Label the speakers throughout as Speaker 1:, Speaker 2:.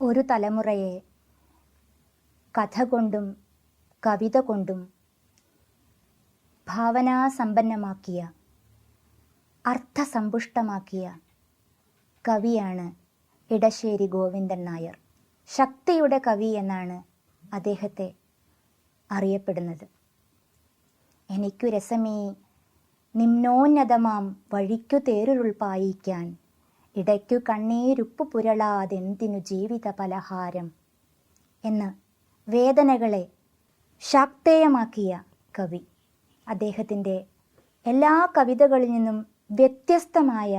Speaker 1: ഒരു തലമുറയെ കഥ കൊണ്ടും കവിത കൊണ്ടും ഭാവനാസമ്പന്നമാക്കിയ അർത്ഥസമ്പുഷ്ടമാക്കിയ കവിയാണ് ഇടശ്ശേരി ഗോവിന്ദൻ നായർ. ശക്തിയുടെ കവി എന്നാണ് അദ്ദേഹത്തെ അറിയപ്പെടുന്നത്. എനിക്കു രസമേ നിമ്നോന്നതമാം വഴിക്കു തേരുരുൾ പായിക്കാൻ ഇടയ്ക്കു കണ്ണീരുപ്പു പുരളാതെന്തിനു ജീവിത പലഹാരം എന്ന് വേദനകളെ ശാക്തേയമാക്കിയ കവി. അദ്ദേഹത്തിന്റെ എല്ലാ കവിതകളിൽ നിന്നും വ്യത്യസ്തമായ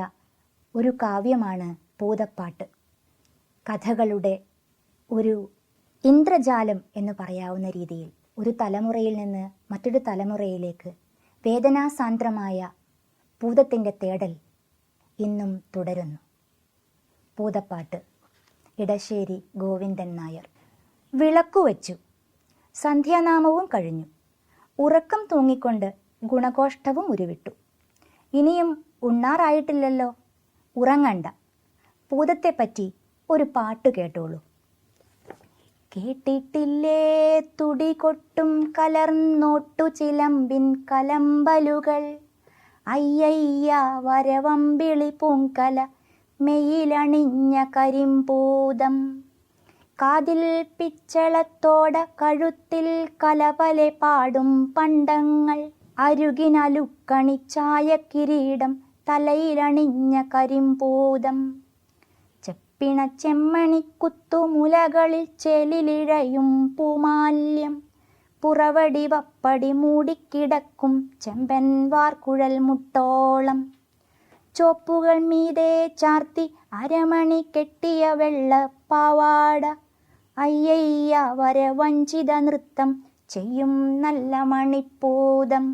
Speaker 1: ഒരു കാവ്യമാണ് പൂതപ്പാട്ട് കഥകളുടെ ഒരു ഇന്ദ്രജാലം എന്ന് പറയാവുന്ന രീതിയിൽ ഒരു തലമുറയിൽ നിന്ന് മറ്റൊരു തലമുറയിലേക്ക് വേദനാസാന്ദ്രമായ പൂതത്തിന്റെ തേടൽ ഇന്നും തുടരുന്നു. പൂതപ്പാട്ട് ഇടശ്ശേരി ഗോവിന്ദൻ നായർ. വിളക്കു വച്ചു. സന്ധ്യാനാമവും കഴിഞ്ഞു. ഉറക്കം തൂങ്ങിക്കൊണ്ട് ഗുണകോഷ്ഠവും ഉരുവിട്ടു. ഇനിയും ഉണ്ണാറായിട്ടില്ലല്ലോ? ഉറങ്ങണ്ട. പൂതത്തെപ്പറ്റി ഒരു പാട്ട് കേട്ടോളൂ. കേട്ടിട്ടില്ലേ? തുടി കൊട്ടും കലർന്നോട്ടു ചിലമ്പിൻ കലമ്പലുകൾ. അയ്യയ്യ വരവമ്പിളി പൂങ്കല മെയിലണിഞ്ഞ കരിമ്പൂതം. കാതിൽ പിച്ചളത്തോട കഴുത്തിൽ കലവലെ പാടും പണ്ടങ്ങൾ. അരുകിനലുക്കണിച്ചായ കിരീടം തലയിലണിഞ്ഞ കരിമ്പൂതം. ചെപ്പിണ ചെമ്മണിക്കുത്തുമുലകളിൽ ചെലിലിഴയും പൂമാല്യം. പുറവടി വപ്പടി മൂടിക്കിടക്കും ചെമ്പൻ വാർക്കുഴൽ മുട്ടോളം. ചോപ്പുകൾ മീതെ ചാർത്തി അരമണി കെട്ടിയ വെള്ളപ്പാവാട. അയ്യയ്യ വര വഞ്ചിത നൃത്തം ചെയ്യും നല്ല മണിപ്പൂതം.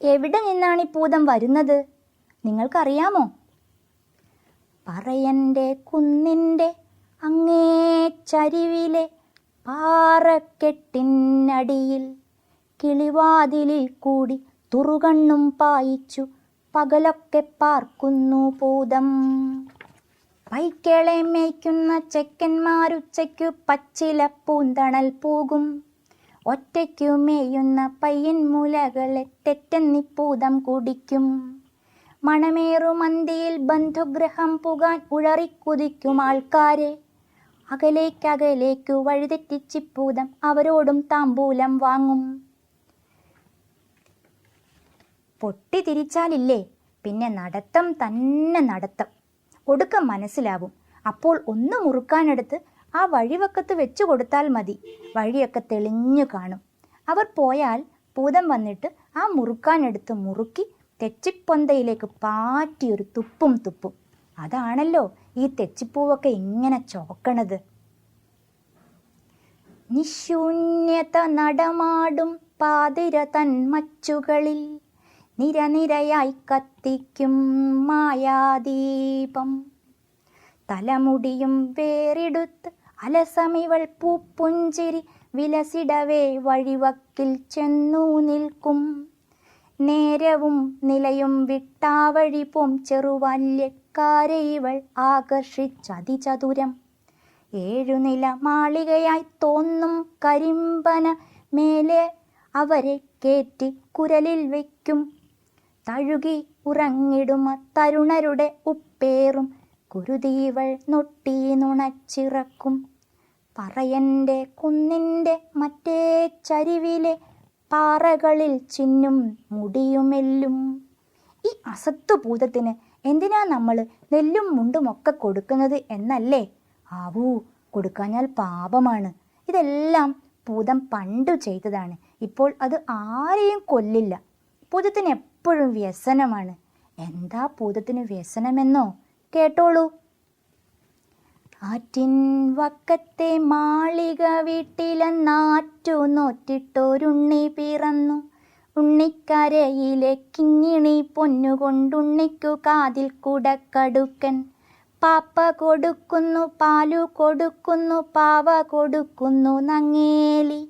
Speaker 1: എവിടെ നിന്നാണ് ഈ പൂതം വരുന്നത്? നിങ്ങൾക്കറിയാമോ? പറയന്റെ കുന്നിന്റെ അങ്ങേ ചരിവിലെ പാറക്കെട്ടിനടിയിൽ കിളിവാതിലിൽ കൂടി തുറുകണ്ണും പായിച്ചു പകലൊക്കെ പാർക്കുന്നു പൂതം പൈക്കളെ മേയ്ക്കുന്ന ചെക്കന്മാരുച്ചയ്ക്കു പച്ചില പൂന്തണൽ പോകും. ഒറ്റയ്ക്കു മേയുന്ന പയ്യൻ മുലകളെ തെറ്റെന്നിപ്പൂതം കുടിക്കും. മണമേറുമന്തിയിൽ ബന്ധുഗ്രഹം പുകാൻ ഉഴറിക്കുതിക്കും ആൾക്കാരെ. അകലേക്കകലേക്കു വഴിതെറ്റിച്ചിപ്പൂതം അവരോടും താമ്പൂലം വാങ്ങും. പൊട്ടി തിരിച്ചാലില്ലേ പിന്നെ നടത്തം തന്നെ നടത്തം. ഒടുക്കം മനസ്സിലാവും. അപ്പോൾ ഒന്ന് മുറുക്കാനെടുത്ത് ആ വഴിവക്കത്ത് വെച്ചു കൊടുത്താൽ മതി. വഴിയൊക്കെ തെളിഞ്ഞു കാണും. അവർ പോയാൽ പൂതം വന്നിട്ട് ആ മുറുക്കാനെടുത്ത് മുറുക്കി തെച്ചിപ്പൊന്തയിലേക്ക് പാറ്റിയൊരു തുപ്പും തുപ്പും. അതാണല്ലോ ഈ തെച്ചിപ്പൂവൊക്കെ ഇങ്ങനെ ചോക്കണത്. നിശൂന്യത നടമാടും പാതിര തൻ മച്ചുകളിൽ നിരനിരയായി കത്തിക്കും മായാദീപം. തലമുടിയും വേറിടുത്ത് അലസമിവൾ പൂപ്പുഞ്ചിരി വിലസിടവേ വഴിവക്കിൽ ചെന്നു നിൽക്കും. നേരവും നിലയും വിട്ടാവഴി പോം ചെറുവല്യക്കാരെ ഇവൾ ആകർഷിച്ചതിചതുരം ഏഴുനില മാളികയായി തോന്നും കരിമ്പന മേലെ അവരെ കേറ്റി കുരലിൽ വയ്ക്കും. തഴുകി ഉറങ്ങിടുമ തരുണരുടെ ഉപ്പേറും. കുരുതീവൾ നൊട്ടി നുണച്ചിറക്കും. പറയന്റെ കുന്നിന്റെ മറ്റേ ചരിവിലെ പാറകളിൽ ചിന്നും മുടിയുമെല്ലും. ഈ അസത്വഭൂതത്തിന് എന്തിനാ നമ്മൾ നെല്ലും മുണ്ടുമൊക്കെ കൊടുക്കുന്നത് എന്നല്ലേ? ആവൂ കൊടുക്കാഞ്ഞാൽ പാപമാണ്. ഇതെല്ലാം ഭൂതം പണ്ടു ചെയ്തതാണ്. ഇപ്പോൾ അത് ആരെയും കൊല്ലില്ല. ഭൂതത്തിന് എപ്പോഴും വ്യസനമാണ്. എന്താ ഭൂതത്തിന് വ്യസനമെന്നോ? കേട്ടോളൂ. ആറ്റിൻ വക്കത്തെ മാളിക വീട്ടിലെന്നാറ്റു നോറ്റിട്ടൊരുണ്ണി പിറന്നു. ഉണ്ണിക്കരയിലെ കിങ്ങിണി പൊന്നുകൊണ്ടുണ്ണിക്കു കാതിൽ കുടക്കടുക്കൻ. പാപ്പ കൊടുക്കുന്നു പാലു കൊടുക്കുന്നു പാവ കൊടുക്കുന്നു നങ്ങേലി.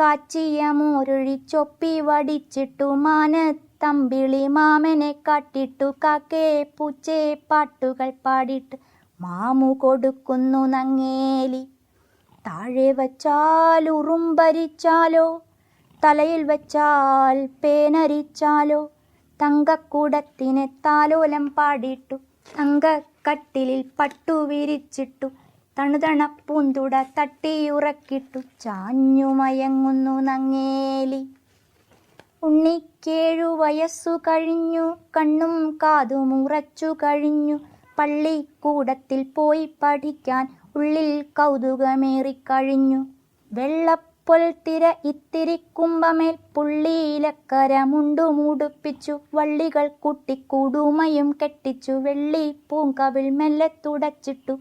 Speaker 1: കാച്ചിയ മോരൊഴി ചൊപ്പി വടിച്ചിട്ടു മാനത്തമ്പിളി മാമനെ കാട്ടിട്ടു കാക്കേ പൂച്ചേ പാട്ടുകൾ പാടിട്ട് മാമു കൊടുക്കുന്നു നങ്ങേലി. താഴെ വച്ചാൽ ഉറുമ്പരിച്ചാലോ തലയിൽ വച്ചാൽ പേനരിച്ചാലോ തങ്കക്കുടത്തിനെ താലോലം പാടിയിട്ടു തങ്കക്കട്ടിലിൽ പട്ടു വിരിച്ചിട്ടു തണുതണപ്പൂന്തുട തട്ടിയുറക്കിട്ടു ചാഞ്ഞു മയങ്ങുന്നു നങ്ങേലി. ഉണ്ണിക്കേഴു വയസ്സു കഴിഞ്ഞു കണ്ണും കാതും ഉറച്ചു കഴിഞ്ഞു. പള്ളിക്കൂടത്തിൽ പോയി പഠിക്കാൻ ഉള്ളിൽ കൗതുകമേറിക്കഴിഞ്ഞു. വെള്ളപ്പൊൽത്തിര ഇത്തിരി കുമ്പമേൽ പുള്ളിയിലക്കര മുണ്ടു മുടുപ്പിച്ചു. വള്ളികൾ കുട്ടികൂടുമയും കെട്ടിച്ചു. വെള്ളി പൂങ്കവിൽ മെല്ലെ തുടച്ചിട്ടു.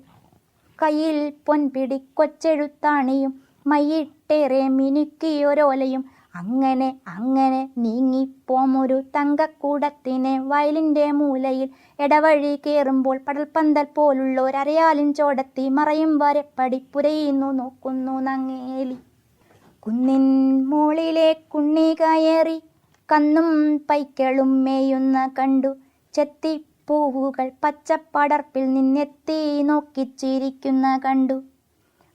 Speaker 1: കയ്യിൽ പൊൻപിടി കൊച്ചെഴുത്താണിയും മയ്യിട്ടേറെ മിനുക്കിയൊരോലയും. അങ്ങനെ അങ്ങനെ നീങ്ങിപ്പോമൊരു തങ്കക്കൂടത്തിനെ വയലിന്റെ മൂലയിൽ ഇടവഴി കയറുമ്പോൾ പടൽപ്പന്തൽ ഒരരയാലിൻ ചോടത്തി മറയും വരെ പടിപ്പുരയുന്നു നോക്കുന്നു നങ്ങേലി. കുന്നിൻ മോളിലെ കുണ്ണി കയറി കന്നും പൈക്കളും മേയുന്ന കണ്ടു ചെത്തിപ്പൂവുകൾ പച്ചപ്പടർപ്പിൽ നിന്നെത്തി നോക്കിച്ചിരിക്കുന്ന കണ്ടു.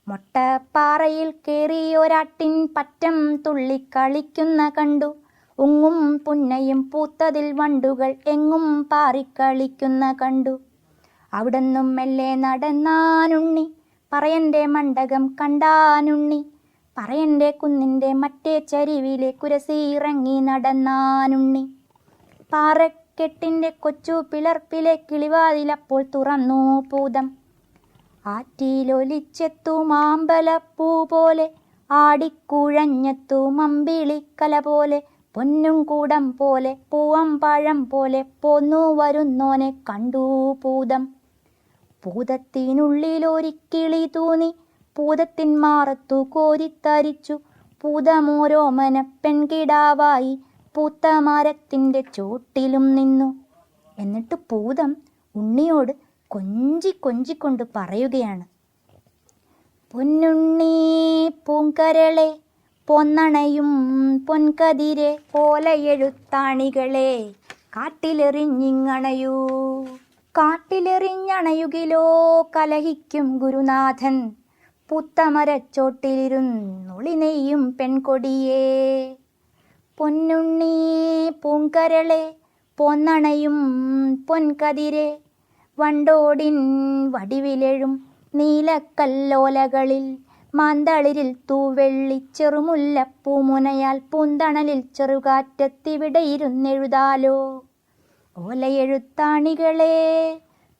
Speaker 1: മൊട്ടപ്പാറയിൽ കയറി ഒരാട്ടിൻ പറ്റം തുള്ളിക്കളിക്കുന്ന കണ്ടു. ഉങ്ങും പുന്നയും പൂത്തതിൽ വണ്ടുകൾ എങ്ങും പാറിക്കളിക്കുന്ന കണ്ടു. അവിടുന്നും മെല്ലെ നടന്നാനുണ്ണി പറയന്റെ മണ്ഡകം കണ്ടാനുണ്ണി പറയന്റെ കുന്നിന്റെ മറ്റേ ചരിവിലെ കുരസിറങ്ങി നടന്നാനുണ്ണി. പാറക്കെട്ടിന്റെ കൊച്ചു പിളർപ്പിലെ കിളിവാതിലപ്പോൾ തുറന്നു പൂതം. ആറ്റിലൊലിച്ചെത്തു മാമ്പലപ്പൂ പോലെ ആടിക്കുഴഞ്ഞെത്തു മമ്പിളിക്കല പോലെ പൊന്നും കൂടം പോലെ പൂവം പഴം പോലെ പോന്നു വരുന്നോനെ കണ്ടു പൂതം. പൂതത്തിനുള്ളിലൊരിക്കിളി തൂന്നി പൂതത്തിൻ മാറത്തു കോരിത്തരിച്ചു. പൂതമോരോമന പെൺകിടാവായി പൂത്ത മരത്തിന്റെ ചോട്ടിലും നിന്നു. എന്നിട്ട് പൂതം ഉണ്ണിയോട് കൊഞ്ചി കൊഞ്ചിക്കൊണ്ട് പറയുകയാണ്. പൊന്നുണ്ണി പൂങ്കരളെ പൊന്നണയും പൊൻകതിരെ പോലയെഴുത്താണികളെ കാട്ടിലെറിഞ്ഞിങ്ങണയൂ. കാട്ടിലെറിഞ്ഞണയുകിലോ കലഹിക്കും ഗുരുനാഥൻ പുത്തമരച്ചോട്ടിലിരുന്നൊളി നെയ്യും പെൺകൊടിയേ. പൊന്നുണ്ണി പൂങ്കരളെ പൊന്നണയും പൊൻകതിരെ വണ്ടോടിൻ വടിവിലെഴും നീലക്കല്ലോലകളിൽ മാന്തളിരിൽ തൂവെള്ളി ചെറുമുല്ലപ്പൂമുനയാൽ പൂന്തണലിൽ ചെറുകാറ്റത്തിവിടെ ഇരുന്നെഴുതാലോ. ഓലയെഴുത്താണികളെ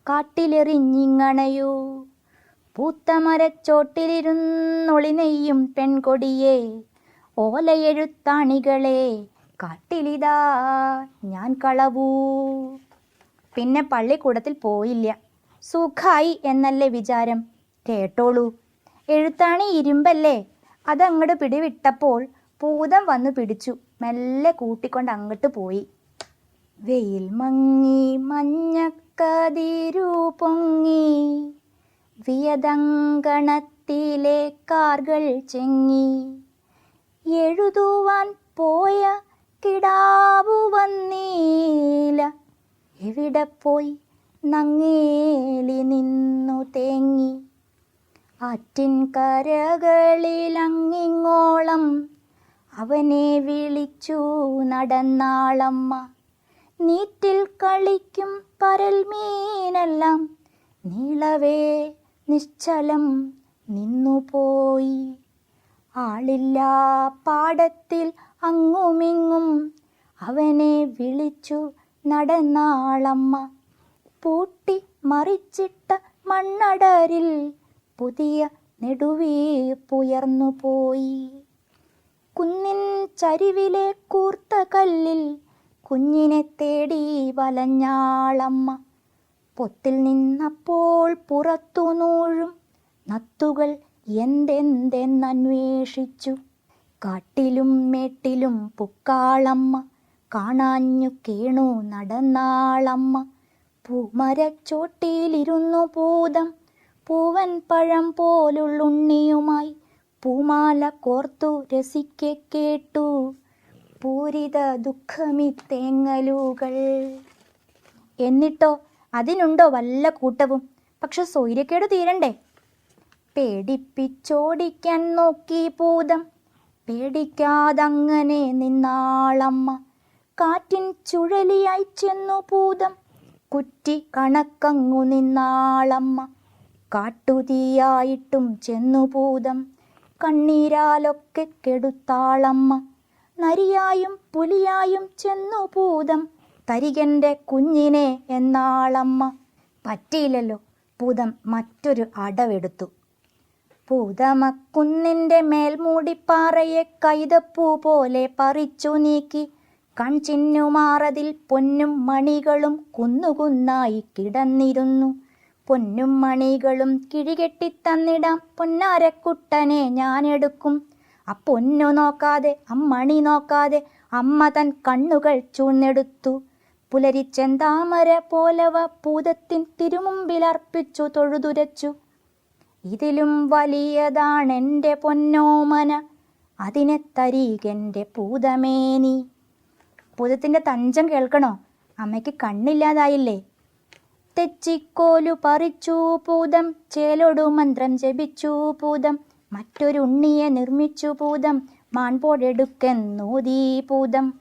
Speaker 1: കാട്ടിലെറിഞ്ഞിങ്ങണയൂ. പൂത്തമരച്ചോട്ടിലിരുന്നൊളി നെയ്യും പെൺകൊടിയെ ഓലയെഴുത്താണികളെ കാട്ടിലിതാ ഞാൻ കളവൂ. പിന്നെ പള്ളിക്കൂടത്തിൽ പോയില്ല. സുഖായി എന്നല്ലേ വിചാരം? കേട്ടോളൂ. എഴുത്താണി ഇരുമ്പല്ലേ? അതങ്ങോട്ട് പിടിവിട്ടപ്പോൾ പൂതം വന്നു പിടിച്ചു. മെല്ലെ കൂട്ടിക്കൊണ്ട് അങ്ങോട്ട് പോയി. വെയിൽ മങ്ങി മഞ്ഞക്കതിരു പൊങ്ങി. വിയതങ്കണത്തിലെ കാർകൾ ചെങ്ങി. എഴുതുവാൻ പോയ കിടാവു വന്നീല എവിടെ പോയി നങ്ങേലി നിന്നു തേങ്ങി. ആറ്റിൻ കരകളിലങ്ങിങ്ങോളം അവനെ വിളിച്ചു നടന്നാളമ്മ. നീറ്റിൽ കളിക്കും പരൽമീനെല്ലാം നീളവേ നിശ്ചലം നിന്നുപോയി. ആളില്ല പാടത്തിൽ അങ്ങുമിങ്ങും അവനെ വിളിച്ചു നടന്നാളമ്മ. പൂട്ടി മറിച്ചിട്ട മണ്ണടരിൽ പുതിയ നെടുവീർപ്പുയർന്നു പോയി. കുന്നിൻ ചരിവിലെ കൂർത്ത കല്ലിൽ കുഞ്ഞിനെ തേടി വലഞ്ഞാളമ്മ. പൊത്തിൽ നിന്നപ്പോൾ പുറത്തു നൂഴും നത്തുകൾ എന്തെന്തെന്നന്വേഷിച്ചു. കാട്ടിലും മേട്ടിലും പുക്കാളമ്മ. കാണാഞ്ഞു കേണു നടന്നാളമ്മ. പൂമരച്ചോട്ടിയിലിരുന്നു പൂതം പൂവൻ പഴം പോലുള്ളുണ്ണിയുമായി പൂമാല കോർത്തു രസിക്കെ കേട്ടു. പൂരിത ദുഃഖമിത്തേങ്ങലുകൾ. എന്നിട്ടോ അതിനുണ്ടോ വല്ല കൂട്ടവും? പക്ഷെ സൗര്യക്കേട് തീരണ്ടേ? പേടിപ്പിച്ചോടിക്കാൻ നോക്കി പൂതം പേടിക്കാതങ്ങനെ നിന്നാളമ്മ. കാറ്റിൻ ചുഴലിയായി ചെന്നു ഭൂതം. കുറ്റി കണക്കങ്ങു നിന്നാളമ്മ. കാട്ടുതീയായിട്ടും ചെന്നു ഭൂതം. കണ്ണീരാലൊക്കെ കെടുത്താളമ്മ. നരിയായും പുലിയായും ചെന്നു ഭൂതം. തരികന്റെ കുഞ്ഞിനെ എന്നാളമ്മ. പറ്റിയില്ലല്ലോ. ഭൂതം മറ്റൊരു അടവെടുത്തു. പൂതമക്കുന്നിന്റെ മേൽമൂടിപ്പാറയെ കൈതപ്പൂ പോലെ പറിച്ചു നീക്കി. കൺചിന്നുമാറതിൽ പൊന്നും മണികളും കുന്നുകുന്നായി കിടന്നിരുന്നു. പൊന്നും മണികളും കിഴികെട്ടിത്തന്നിടാം പൊന്നാരക്കുട്ടനെ ഞാനെടുക്കും. ആ പൊന്നു നോക്കാതെ അമ്മണി നോക്കാതെ അമ്മ തൻ കണ്ണുകൾ ചൂന്നെടുത്തു. പുലരിച്ചെന്താമര പോലവ പൂതത്തിൻ തിരുമുമ്പിലർപ്പിച്ചു തൊഴുതുരച്ചു. ഇതിലും വലിയതാണെന്റെ പൊന്നോമന അതിനെ തരീകന്റെ പൂതമേനി പൂതത്തിന്റെ തഞ്ചം കേൾക്കണോ? അമ്മയ്ക്ക് കണ്ണില്ലാതായില്ലേ? തെച്ചിക്കോലു പറിച്ചു പൂതം ചേലോടു മന്ത്രം ജപിച്ചു പൂതം മറ്റൊരു ഉണ്ണിയെ നിർമ്മിച്ചു പൂതം മാൺപോടെടുക്കെന്നൂതീ പൂതം.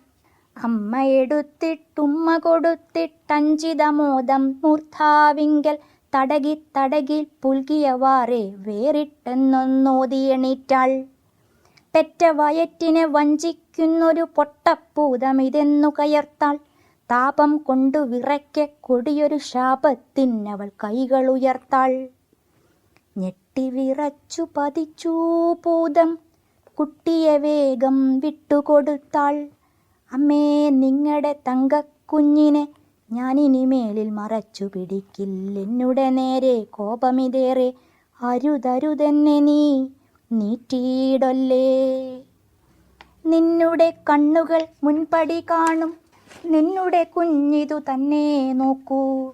Speaker 1: അമ്മ എടുത്തിട്ടുമ്മ കൊടുത്തിട്ടഞ്ചിതമോദം മൂർധാവിങ്കൽ തടകി തടകി പുൽകിയവാറെ വേറിട്ടെന്നൊന്നോതിയണീറ്റാൾ പെറ്റ വയറ്റിനെ വഞ്ചിക്കുന്നൊരു പൊട്ടപ്പൂതം ഇതെന്നു കയർത്താൾ താപം കൊണ്ടു വിറയ്ക്കെ കൊടിയൊരു ശാപത്തിനവൾ ഞെട്ടി വിറച്ചു പതിച്ചു പൂതം കുട്ടിയെ വേഗം വിട്ടുകൊടുത്താൾ. അമ്മേ നിങ്ങളുടെ തങ്കക്കുഞ്ഞിനെ ഞാനിനി മേലിൽ മറച്ചു പിടിക്കില്ലെന്നുടെ നേരെ കോപമിതേറെ അരുതരുതെന്നെ നീ. നീറ്റിയിടൊല്ലേ നിന്നുടെ കണ്ണുകൾ മുൻപടി കാണും. നിന്നുടെ കുഞ്ഞിതു തന്നെ നോക്കൂ.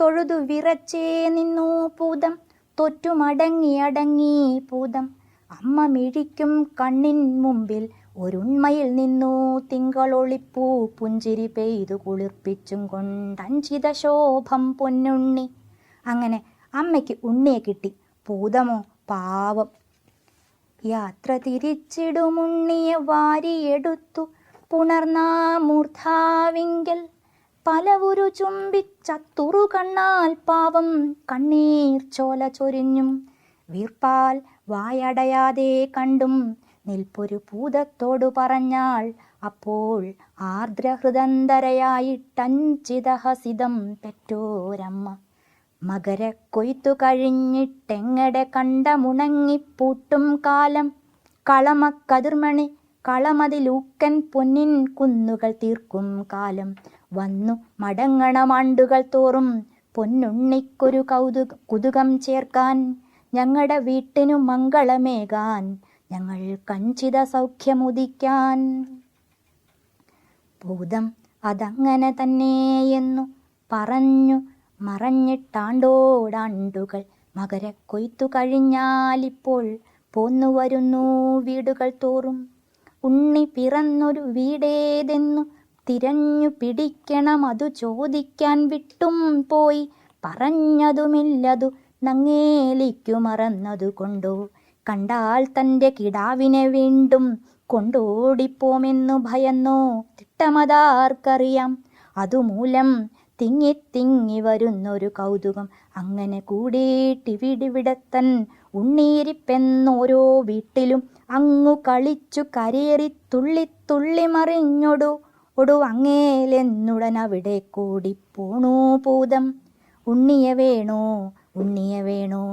Speaker 1: തൊഴുതു വിറച്ചേ നിന്നു പൂതം. തൊറ്റുമടങ്ങി അടങ്ങി പൂതം. അമ്മ മിഴിക്കും കണ്ണിൻ മുമ്പിൽ ഒരുണ്മയിൽ നിന്നു തിങ്കളൊളിപ്പൂ പുഞ്ചിരി പെയ്തു കുളിർപ്പിച്ചും കൊണ്ടഞ്ചിത ശോഭം പൊന്നുണ്ണി. അങ്ങനെ അമ്മയ്ക്ക് ഉണ്ണിയെ കിട്ടി. പൂതമോ? പാവം. യാത്ര തിരിച്ചിടുമുണ്ണിയെ വാരിയെടുത്തു പുണർന്നാമൂർധാവിങ്കൽ. പലവുരു ചുംബിച്ചത്തുറു കണ്ണാൽ പാവം കണ്ണീർ ചോല ചൊരിഞ്ഞും. വീർപ്പാൽ വായടയാതെ കണ്ടും നിൽപ്പൊരു പൂതത്തോടു പറഞ്ഞാൾ അപ്പോൾ ആർദ്രഹൃദന്തരയായിട്ടഞ്ചിതഹസിതം പെറ്റോരമ്മ. മകര കൊയ്ത്തു കഴിഞ്ഞിട്ടെങ്ങടെ കണ്ടമുണങ്ങിപ്പൂട്ടും കാലം. കളമക്കതിർമണി കളമതിലൂക്കൻ പൊന്നിൻ കുന്നുകൾ തീർക്കും കാലം. വന്നു മടങ്ങണമാണ്ടുകൾ തോറും പൊന്നുണ്ണിക്കൊരു കൗതുക കുതുകം ചേർക്കാൻ. ഞങ്ങളുടെ വീട്ടിനു മംഗളമേകാൻ. ഞങ്ങൾ കഞ്ചിത സൗഖ്യമുദിക്കാൻ. ഭൂതം അതങ്ങനെ തന്നെയെന്നു പറഞ്ഞു മറഞ്ഞിട്ടാണ്ടോടാണ്ടുകൾ. മകര കൊയ്ത്തു കഴിഞ്ഞാലിപ്പോൾ പോന്നു വരുന്നു വീടുകൾ തോറും. ഉണ്ണി പിറന്നൊരു വീടേതെന്നു തിരഞ്ഞു പിടിക്കണം അതു ചോദിക്കാൻ വിട്ടും പോയി. പറഞ്ഞതുമില്ലതു നങ്ങേലിക്കു മറന്നതു കൊണ്ടോ. കണ്ടാൽ തന്റെ കിടാവിനെ വീണ്ടും കൊണ്ടോടിപ്പോമെന്നു ഭയന്നോ. തിട്ടമതാർക്കറിയാം. അതുമൂലം തിങ്ങി തിങ്ങി വരുന്നൊരു കൗതുകം. അങ്ങനെ കൂടിയിട്ടിവിടിവിടത്തൻ ഉണ്ണീരിപ്പെന്നോരോ വീട്ടിലും അങ്ങു കളിച്ചു കരേറി തുള്ളി തുള്ളി മറിഞ്ഞൊടു ഒടു അങ്ങേലെന്നുടൻ അവിടെ കൂടി പോണു പൂതം ഉണ്ണിയ വേണോ? ഉണ്ണിയ വേണോ?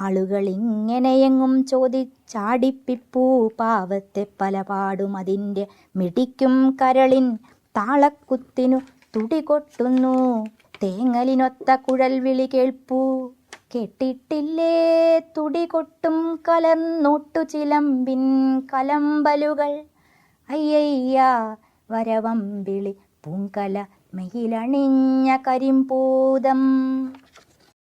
Speaker 1: ആളുകൾ ഇങ്ങനെയെങ്ങും ചോദിച്ചാടിപ്പിപ്പൂ പാവത്തെ പലപാടും അതിന്റെ മിടിക്കും കരളിൻ താളക്കുത്തിനു തുടികൊട്ടുന്നു. തേങ്ങലിനൊത്ത കുഴൽ വിളി കേൾപ്പൂ. കെട്ടിട്ടില്ലേ? തുടികൊട്ടും കലർന്നൊട്ടു ചിലമ്പിൻ കലമ്പലുകൾ. അയ്യയ്യ വിളി പൂങ്കല മെയിലണിഞ്ഞ കരിമ്പൂതം.